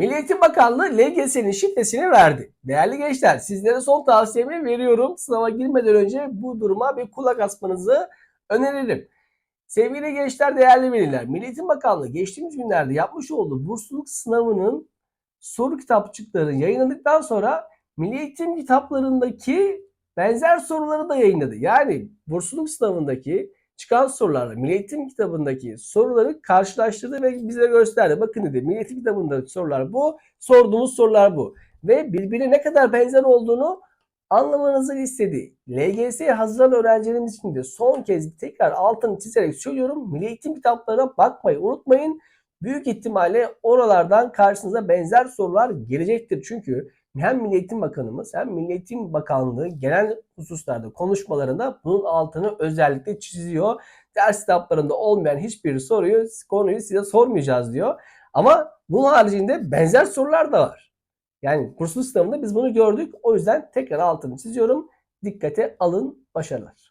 Milli Eğitim Bakanlığı LGS'nin şifresini verdi. Değerli gençler sizlere son tavsiyemi veriyorum. Sınava girmeden önce bu duruma bir kulak asmanızı öneririm. Sevgili gençler, değerli veliler, Milli Eğitim Bakanlığı geçtiğimiz günlerde yapmış olduğu bursluluk sınavının soru kitapçıkları yayınladıktan sonra Milli Eğitim kitaplarındaki benzer soruları da yayınladı. Yani bursluluk sınavındaki çıkan sorularla Milli Eğitim kitabındaki soruları karşılaştırdı ve bize gösterdi. Bakın dedi Milli Eğitim kitabındaki sorular bu, sorduğumuz sorular bu. Ve birbirine ne kadar benzer olduğunu anlamanızı istedi. LGS'ye hazırlanan öğrencilerimiz için de son kez tekrar altını çizerek söylüyorum. Milli Eğitim kitaplarına bakmayı unutmayın. Büyük ihtimalle oralardan karşınıza benzer sorular gelecektir. Çünkü hem Milli Eğitim Bakanımız hem Milli Eğitim Bakanlığı genel hususlarda konuşmalarında bunun altını özellikle çiziyor. Ders kitaplarında olmayan hiçbir soruyu, konuyu size sormayacağız diyor. Ama bunun haricinde benzer sorular da var. Yani bursluluk sınavında biz bunu gördük. O yüzden tekrar altını çiziyorum. Dikkate alın. Başarılar.